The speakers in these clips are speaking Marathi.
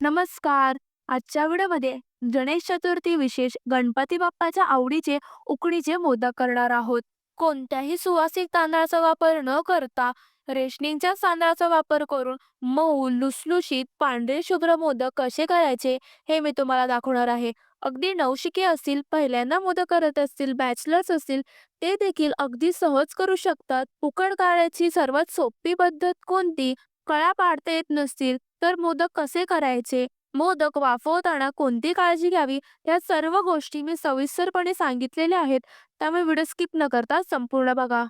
नमस्कार. आजच्या व्हिडिओमध्ये गणेश चतुर्थी विशेष गणपती बाप्पाच्या आवडीचे उकडीचे मोदक करणार आहोत. कोणत्याही सुवासिक तांदळाचा वापर न करता रेशनिंगच्या तांदळाचा वापर करून मऊ, लुसलुशीत, पांढरे शुभ्र मोदक कसे करायचे हे मी तुम्हाला दाखवणार आहे. अगदी नवशिके असतील, पहिल्यांदा मोदक करत असतील, बॅचलर्स असतील, ते देखील अगदी सहज करू शकतात. उकड काढायची सर्वात सोपी पद्धत कोणती? कळ्या पाडता येत नसतील तर मोदक कसे करायचे? मोदक वाफवताना कोणती काळजी घ्यावी? या सर्व गोष्टी मी सविस्तरपणे सांगितलेल्या आहेत. त्यामुळे व्हिडिओ स्किप न करता संपूर्ण बघा.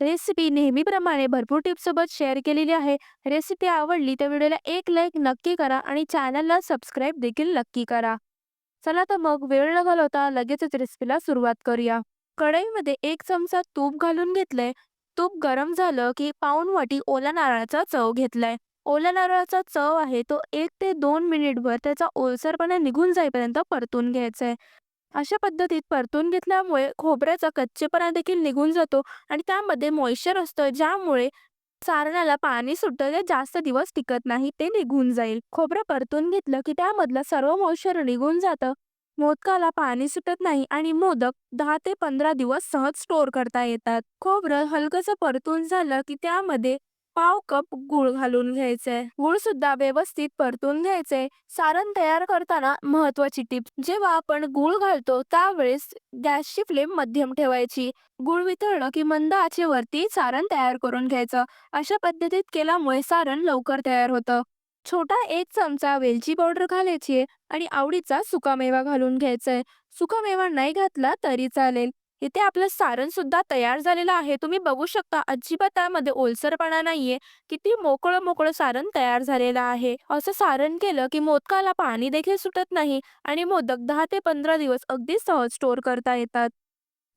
रेसिपी नेहमीप्रमाणे भरपूर टिप्ससोबत शेअर केलेली आहे. रेसिपी आवडली तर व्हिडिओला एक लाईक नक्की करा आणि चॅनलला सबस्क्राईब देखील नक्की करा. चला तर मग वेळ न घालवता लगेचच रेसिपीला सुरुवात करूया. कढईमध्ये एक चमचा तूप घालून घेतलंय. तूप गरम झालं की पाऊण वाटी नारळाचा चव घेतलाय. ओला नारळाचा चव आहे तो एक ते दोन मिनिटभर त्याचा ओलसरपणा निघून जाईपर्यंत परतून घ्यायचा आहे. अशा पद्धतीत परतून घेतल्यामुळे खोबऱ्याचा कच्चेपणा देखील निघून जातो आणि त्यामध्ये मॉइश्चर असतं ज्यामुळे सारणाला पाणी सुटतं ते जास्त दिवस टिकत नाही ते निघून जाईल. खोबरं परतून घेतलं की त्यामधलं सर्व मॉइश्चर निघून जातं. मोदकाला पाणी सुटत नाही आणि मोदक दहा ते पंधरा दिवस सहज स्टोअर करता येतात. खोबरं हलकंसं परतून झालं की त्यामध्ये पाव कप गूळ घालून घ्यायचंय. गूळ सुद्धा व्यवस्थित परतून घ्यायचंय. सारण तयार करताना महत्वाची टिप जेव्हा आपण गूळ घालतो त्यावेळेस गॅसची फ्लेम मध्यम ठेवायची. गूळ वितळलं की मंद आचेवरती सारण तयार करून घ्यायचं. अशा पद्धतीत केल्यामुळे सारण लवकर तयार होतं. छोटा एक चमचा वेलची पावडर घालायची आणि आवडीचा सुकामेवा घालून घ्यायचाय. सुकामेवा नाही घातला तरी चालेल. इथे आपलं सारण सुद्धा तयार झालेलं आहे. तुम्ही बघू शकता अजिबात त्यामध्ये ओलसरपणा नाहीये. किती मोकळं मोकळं सारण तयार झालेलं आहे. असं सारण केलं की मोदकाला पाणी देखील सुटत नाही आणि मोदक दहा ते पंधरा दिवस अगदी सहज स्टोअर करता येतात.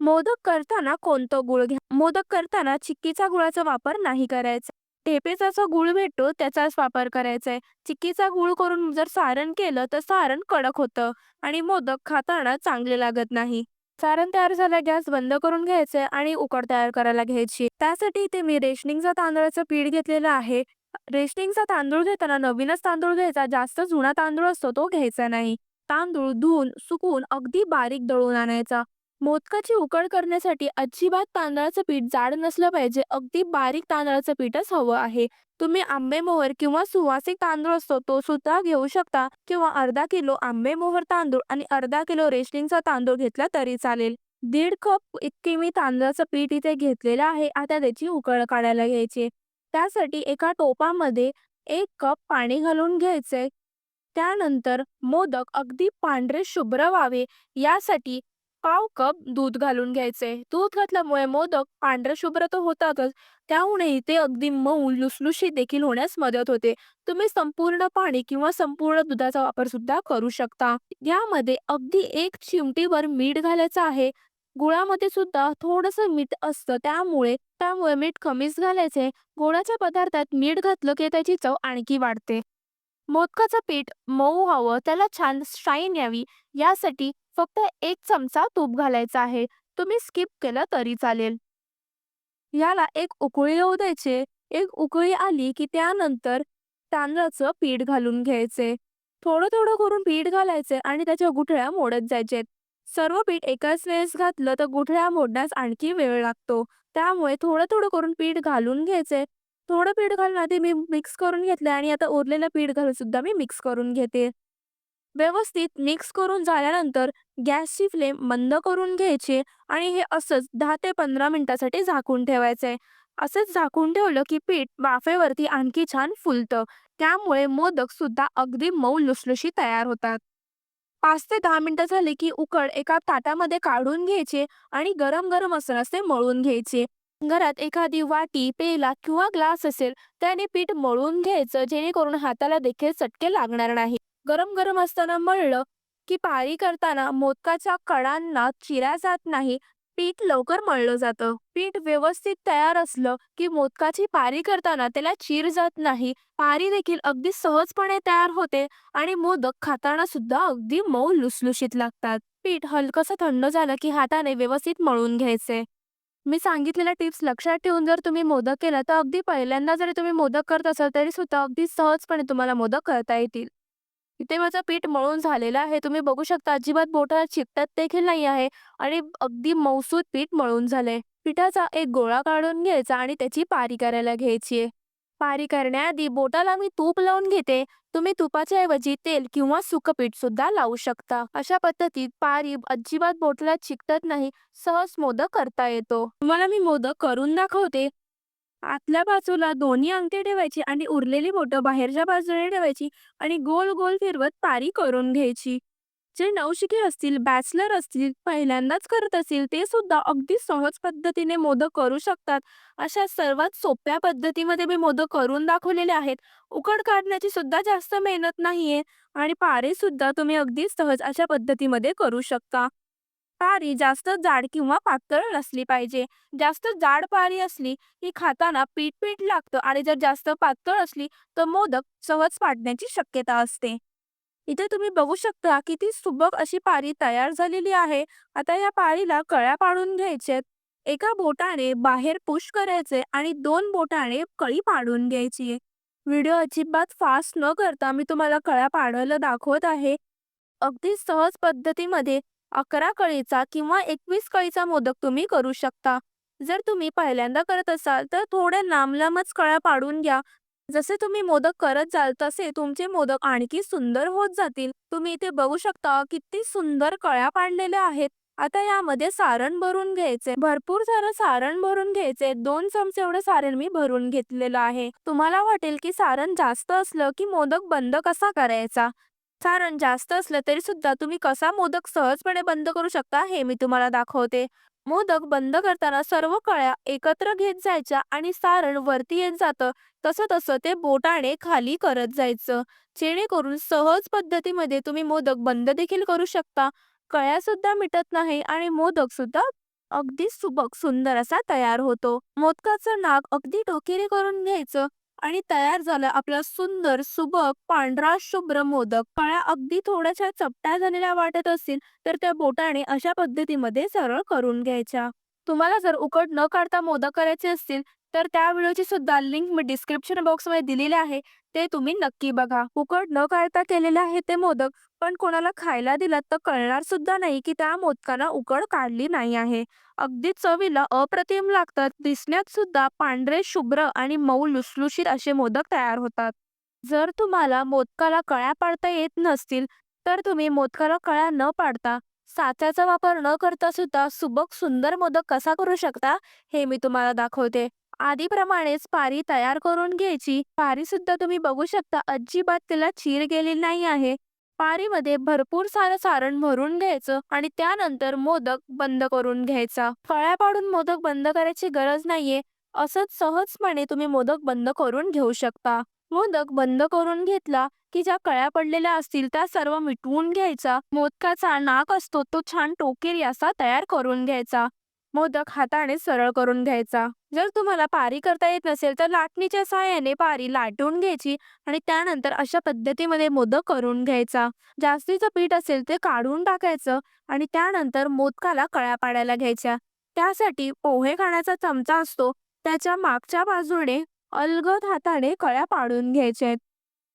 मोदक करताना कोणतं गुळ घ्या मोदक करताना चिक्कीचा गुळाचा वापर नाही करायचा. ढेपेचा जो गुळ भेटतो त्याचाच वापर करायचा आहे. चिक्कीचा गुळ करून जर सारण केलं तर सारण कडक होतं आणि मोदक खाताना चांगले लागत नाही. सारण तयार झालं गॅस बंद करून घ्यायचं आणि उकड तयार करायला घ्यायची. त्यासाठी इथे मी रेशनिंगचा तांदळाचं पीठ घेतलेलं आहे. रेशनिंगचा तांदूळ घेताना नवीनच तांदूळ घ्यायचा. जास्त जुना तांदूळ असतो तो घ्यायचा नाही. तांदूळ धुवून, सुकवून अगदी बारीक दळून आणायचा. मोदकाची उकळ करण्यासाठी अजिबात तांदळाचं पीठ जाड नसलं पाहिजे. अगदी बारीक तांदळाचं पीठच हवं आहे. तुम्ही आंबेमोहर किंवा सुवासिक तांदूळ असतो तो सुद्धा घेऊ शकता किंवा अर्धा किलो आंबेमोहर तांदूळ आणि अर्धा किलो रेशनिंगचा तांदूळ घेतला तरी चालेल. दीड कप इतके मी तांदळाचं पीठ इथे घेतलेलं आहे. आता त्याची उकळ काढायला घ्यायची. त्यासाठी एका टोपामध्ये एक कप पाणी घालून घ्यायचंय. त्यानंतर मोदक अगदी पांढरे शुभ्र व्हावे यासाठी पाव कप दूध घालून घ्यायचे. दूध घातल्यामुळे मोदक पांढरे शुभ्र तर होतातच त्यामुळे ते अगदी मऊ लुसलुशीत देखील होण्यास मदत होते. तुम्ही संपूर्ण पाणी किंवा संपूर्ण दुधाचा वापर सुद्धा करू शकता. यामध्ये अगदी एक चिमटीवर मीठ घालायचं आहे. गुळामध्ये सुद्धा थोडंसं मीठ असतं त्यामुळे त्यामुळे मीठ कमीच घालायचे. गुळाच्या पदार्थात मीठ घातलं की त्याची चव आणखी वाढते. मोदकाचं पीठ मऊ व्हावं त्याला छान शाईन यावी यासाठी फक्त एक चमचा तूप घालायचा आहे. तुम्ही स्किप केलं तरी चालेल. याला एक उकळी येऊ द्यायचे. एक उकळी आली की त्यानंतर तांदळाचं पीठ घालून घ्यायचे. थोडं थोडं करून पीठ घालायचे आणि त्याच्या गुठळ्या मोडत जायचे. सर्व पीठ एकाच वेळेस घातलं तर गुठळ्या मोडण्यास आणखी वेळ लागतो. त्यामुळे थोडं थोडं करून पीठ घालून घ्यायचे. थोडं पीठ घालून आधी मी मिक्स करून घेतलंय आणि आता उरलेलं पीठ घालून सुद्धा मी मिक्स करून घेते. व्यवस्थित मिक्स करून झाल्यानंतर गॅसची फ्लेम मंद करून घ्यायची आणि हे असंच दहा ते पंधरा मिनिटासाठी झाकून ठेवायचं आहे असंच झाकून ठेवलं की पीठ वाफेवरती आणखी छान फुलतं. त्यामुळे मोदक सुद्धा अगदी मऊ लुसलुशी तयार होतात. पाच ते दहा मिनिटं झाली की उकड एका ताटामध्ये काढून घ्यायचे आणि गरम गरम असतानाच ते मळून घ्यायचे. घरात एखादी वाटी, पेला किंवा ग्लास असेल त्याने पीठ मळून घ्यायचं जेणेकरून हाताला देखील चटके लागणार नाही. गरम गरम असताना मळलं की पारी करताना मोदकाच्या कडांना चिरा जात नाही. पीठ लवकर मळलं जातं. पीठ व्यवस्थित तयार असलं की मोदकाची पारी करताना त्याला चीर जात नाही. पारी देखील अगदी सहजपणे तयार होते आणि मोदक खाताना सुद्धा अगदी मऊ लुसलुशीत लागतात. पीठ हलकंसं थंड झालं की हाताने व्यवस्थित मळून घ्यायचे. मी सांगितलेल्या टिप्स लक्षात ठेवून जर तुम्ही मोदक केला तर अगदी पहिल्यांदा जरी तुम्ही मोदक करत असाल तरी सुद्धा अगदी सहजपणे तुम्हाला मोदक करता येतील. इथे माझं पीठ मळून झालेलं आहे. तुम्ही बघू शकता अजिबात बोटाला चिकटत देखील नाही आहे आणि अगदी मौसूद पीठ मळून झालंय. पिठाचा एक गोळा काढून घ्यायचा आणि त्याची पारी करायला घ्यायची आहे. पारी करण्याआधी बोटाला मी तूप लावून घेते. तुम्ही तुपाच्या ऐवजी तेल किंवा सुकपीठ सुद्धा लावू शकता. अशा पद्धतीत पारी अजिबात बोटाला चिकटत नाही. सहज मोदक करता येतो. तुम्हाला मी मोदक करून दाखवते. आतल्या बाजूला दोन्ही अंगठी ठेवायची आणि उरलेली बोटं बाहेरच्या बाजूने ठेवायची आणि गोल गोल फिरवत पारी करून घ्यायची. जे नवशिके असतील, बॅचलर असतील, पहिल्यांदाच करत असतील ते सुद्धा अगदी सहज पद्धतीने मोदक करू शकतात. अशा सर्वात सोप्या पद्धतीमध्ये मी मोदक करून दाखवलेले आहेत. उकड काढण्याची सुद्धा जास्त मेहनत नाहीये आणि पारे सुद्धा तुम्ही अगदी सहज अशा पद्धतीमध्ये करू शकता. पारी जास्त जाड किंवा पातळ नसली पाहिजे. जास्त जाड पारी असली की खाताना पीठ-पीठ लागतं आणि जर जास्त पातळ असली तर मोदक सहज फाटण्याची शक्यता असते. इथे तुम्ही बघू शकता किती सुबक अशी पारी तयार झालेली आहे. आता या पारीला कळ्या पाडून घ्यायच्यात. एका बोटाने बाहेर पुश करायचे आणि दोन बोटाने कळी पाडून घ्यायची व्हिडिओ अजिबात फास्ट न करता मी तुम्हाला कळ्या पाडायला दाखवत आहे. अगदी सहज पद्धतीमध्ये 11 कळीचा किंवा 21 कळीचा मोदक तुम्ही करू शकता. जर तुम्ही पहिल्यांदा करत असाल तर थोड्या लांबलांबच कळ्या पाडून घ्या. जसे तुम्ही मोदक करत जाल तसे तुमचे मोदक आणखी सुंदर होत जातील. तुम्ही इथे बघू शकता किती सुंदर कळ्या पाडलेल्या आहेत. आता यामध्ये सारण भरून घ्यायचे. भरपूर सारं सारण भरून घ्यायचे. दोन चमचे एवढं सारण मी भरून घेतलेलं आहे. तुम्हाला वाटेल की सारण जास्त असलं की मोदक बंद कसा करायचा? सारण जास्त असलं तरी सुद्धा तुम्ही कसा मोदक सहजपणे बंद करू शकता हे मी तुम्हाला दाखवते. मोदक बंद करताना सर्व कळ्या एकत्र घेत जायच्या आणि सारण वरती येत जातं तसं तसं ते बोटाने खाली करत जायचं. जेणेकरून सहज पद्धतीमध्ये तुम्ही मोदक बंद देखील करू शकता. कळ्या सुद्धा मिटत नाही आणि मोदक सुद्धा अगदी सुबक सुंदर असा तयार होतो. मोदकाचं नाक अगदी टोकेरी करून घ्यायचं आणि तयार झालं आपला सुंदर सुबक पांढरा शुभ्र मोदक. काळ्या अगदी थोड्याशा चपट्या झालेल्या वाटत असतील तर त्या बोटाने अशा पद्धतीमध्ये सरळ करून घ्यायच्या. तुम्हाला जर उकड न काढता मोदक करायचे असतील तर त्या व्हिडिओची सुद्धा लिंक मी डिस्क्रिप्शन बॉक्समध्ये दिलेली आहे. ते तुम्ही नक्की बघा. उकड न काढता केलेले आहे ते मोदक पण कोणाला खायला दिलात तर कळणार सुद्धा नाही की त्या मोदकाला उकड काढली नाही आहे. अगदी चवीला अप्रतिम लागतात. दिसण्यात सुद्धा पांढरे शुभ्र आणि मऊ लुसलुशीत असे मोदक तयार होतात. जर तुम्हाला मोदकाला कळ्या पाडता येत नसतील तर तुम्ही मोदकाला कळ्या न पाडता साच्याचा वापर न करता सुद्धा सुबक सुंदर मोदक कसा करू शकता हे मी तुम्हाला दाखवते. आधीप्रमाणेच पारी तयार करून घ्यायची. पारी सुद्धा तुम्ही बघू शकता अजिबात तिला चीर गेलेली नाही आहे. पारीमध्ये भरपूर सारं सारण भरून घ्यायचं आणि त्यानंतर मोदक बंद करून घ्यायचा. फळ्या पाडून मोदक बंद करायची गरज नाहीये. असंच सहजपणे तुम्ही मोदक बंद करून घेऊ शकता. मोदक बंद करून घेतला की ज्या कळ्या पडलेल्या असतील त्या सर्व मिटवून घ्यायचा. मोदकाचा नाक असतो तो छान टोकेरी असा तयार करून घ्यायचा. मोदक हाताने सरळ करून घ्यायचा. जर तुम्हाला पारी करता येत नसेल तर लाटणीच्या सहाय्याने पारी लाटून घ्यायची आणि त्यानंतर अशा पद्धतीमध्ये मोदक करून घ्यायचा. जास्तीचं पीठ असेल ते काढून टाकायचं आणि त्यानंतर मोदकाला कळ्या पाडायला घ्यायच्या. त्यासाठी पोहे खाण्याचा चमचा असतो त्याच्या मागच्या बाजूने अलगद हाताने कळ्या पाडून घ्यायच्यात.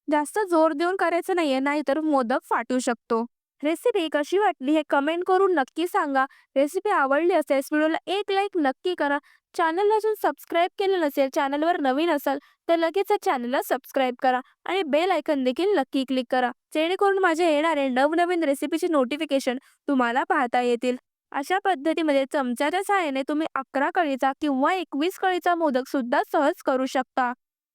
जास्त जोर देऊन करायचं नाहीये नाहीतर मोदक फाटू शकतो. रेसिपी कशी वाटली हे कमेंट करून नक्की सांगा. रेसिपी आवडली असेल व्हिडिओला एक लाईक नक्की करा. चॅनलला अजून सबस्क्राईब केलं नसेल, चॅनलवर नवीन असाल तर लगेच चॅनलला सबस्क्राईब करा आणि बेल आयकन देखील नक्की क्लिक करा. जेणेकरून माझे येणारे नवनवीन रेसिपीचे नोटिफिकेशन तुम्हाला पाहता येतील. अशा पद्धतीमध्ये चमच्याच्या सहाय्याने तुम्ही 11 कळीचा किंवा 21 कळीचा मोदक सुद्धा सहज करू शकता.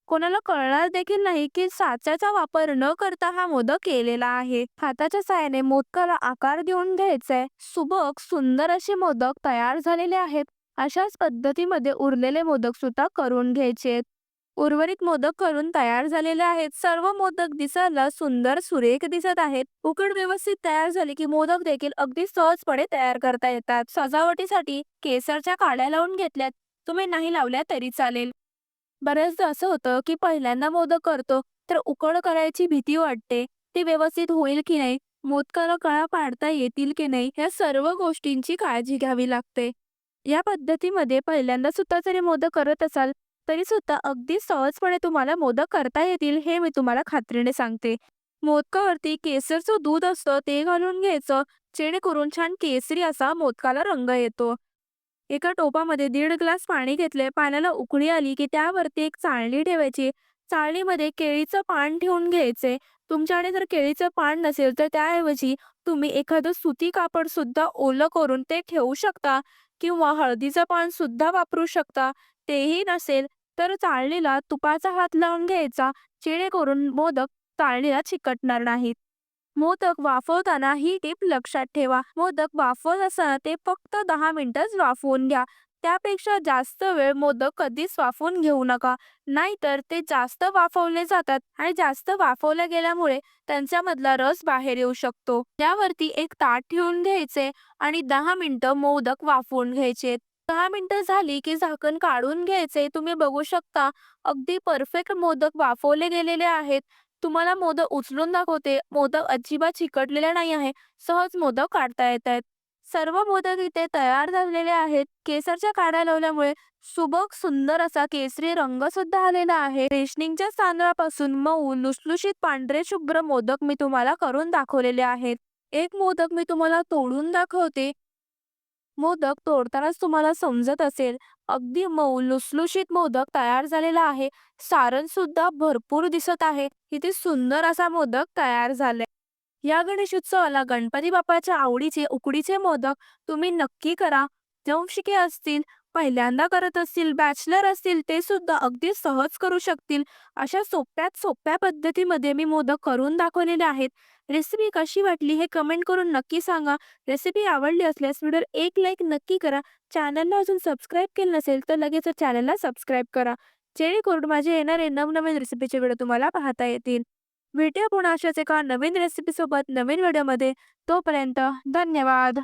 कोणाला कळणार देखील नाही की साच्याचा वापर न करता हा मोदक केलेला आहे. हाताच्या साहाय्याने मोदकाला आकार देऊन घ्यायचाय. सुबक सुंदर असे मोदक तयार झालेले आहेत. अशाच पद्धतीमध्ये उरलेले मोदक सुद्धा करून घ्यायचेत. उर्वरित मोदक करून तयार झालेले आहेत. सर्व मोदक दिसायला सुंदर सुरेख दिसत आहेत. उकड व्यवस्थित तयार झाली की मोदक देखील अगदी सहजपणे तयार करता येतात. सजावटीसाठी केसरच्या काड्या लावून घेतल्यात. तुम्ही नाही लावल्या तरी चालेल. बऱ्याचदा असं होतं की पहिल्यांदा मोदक करतो तर उकड करायची भीती वाटते. ती व्यवस्थित होईल की नाही, मोदकाला कळा पाडता येतील की नाही या सर्व गोष्टींची काळजी घ्यावी लागते. या पद्धतीमध्ये पहिल्यांदा सुद्धा जरी मोदक करत असाल तरी सुद्धा अगदी सहजपणे तुम्हाला मोदक करता येतील हे मी तुम्हाला खात्रीने सांगते. मोदकावरती केसरचं दूध असतं ते घालून घ्यायचं जेणेकरून छान केसरी असा मोदकाला रंग येतो एका टोपामध्ये दीड ग्लास पाणी घेतले पाण्याला उकळी आली की त्यावरती एक चाळणी ठेवायची. चाळणीमध्ये केळीचं पान ठेवून घ्यायचे तुमच्याकडे जर केळीचं पान नसेल तर त्याऐवजी तुम्ही एखादं सुती कापड सुद्धा ओलं करून ते ठेवू शकता किंवा हळदीचं पान सुद्धा वापरू शकता. तेही नसेल तर चाळणीला तुपाचा हात लावून घ्यायचा जेणेकरून मोदक चाळणीला चिकटणार नाहीत. मोदक वाफवताना ही टीप लक्षात ठेवा. मोदक वाफवत असताना ते फक्त दहा मिनिटच वाफवून घ्या. त्यापेक्षा जास्त वेळ मोदक कधीच वाफवून घेऊ नका. नाहीतर ते जास्त वाफवले जातात आणि जास्त वाफवल्या गेल्यामुळे त्यांच्यामधला रस बाहेर येऊ शकतो. त्यावरती एक ताट ठेवून घ्यायचे आणि दहा मिनिटं मोदक वाफवून घ्यायचे. दहा मिनिटं झाली की झाकण काढून घ्यायचे. तुम्ही बघू शकता अगदी परफेक्ट मोदक वाफवले गेलेले आहेत. तुम्हाला मोदक उचलून दाखवते. मोदक अजिबात चिकटलेले नाही आहे सहज मोदक काढता येत आहेत सर्व मोदक इथे तयार झालेले आहेत. केसरच्या काड्या लावल्यामुळे सुबक सुंदर असा केसरी रंग सुद्धा आलेला आहे. रेशनिंगच्या तांदळापासून मऊ लुसलुशीत पांढरे शुभ्र मोदक मी तुम्हाला करून दाखवलेले आहेत. एक मोदक मी तुम्हाला तोडून दाखवते. मोदक तोडतानाच तुम्हाला समजत असेल. अगदी मऊ लुसलुशीत मोदक तयार झालेला आहे. सारण सुद्धा भरपूर दिसत आहे. किती सुंदर असा मोदक तयार झालाय. या गणेश उत्सवाला गणपती बाप्पाच्या आवडीचे उकडीचे मोदक तुम्ही नक्की करा. जंशिके असतील पहिल्यांदा करत असतील बॅचलर असतील ते सुद्धा अगदी सहज करू शकतील. अशा सोप्यात सोप्या पद्धतीमध्ये मी मोदक करून दाखवलेले आहेत. रेसिपी कशी वाटली हे कमेंट करून नक्की सांगा. रेसिपी आवडली असल्यास व्हिडिओ एक लाईक नक्की करा. चॅनलला अजून सबस्क्राईब केलं नसेल तर लगेच चॅनलला सबस्क्राईब करा. जेणेकरून माझे येणारे नवनवीन रेसिपीचे व्हिडिओ तुम्हाला पाहता येतील. भेटूया पुन्हा अशाच एका नवीन रेसिपीसोबत नवीन व्हिडिओमध्ये. तोपर्यंत धन्यवाद.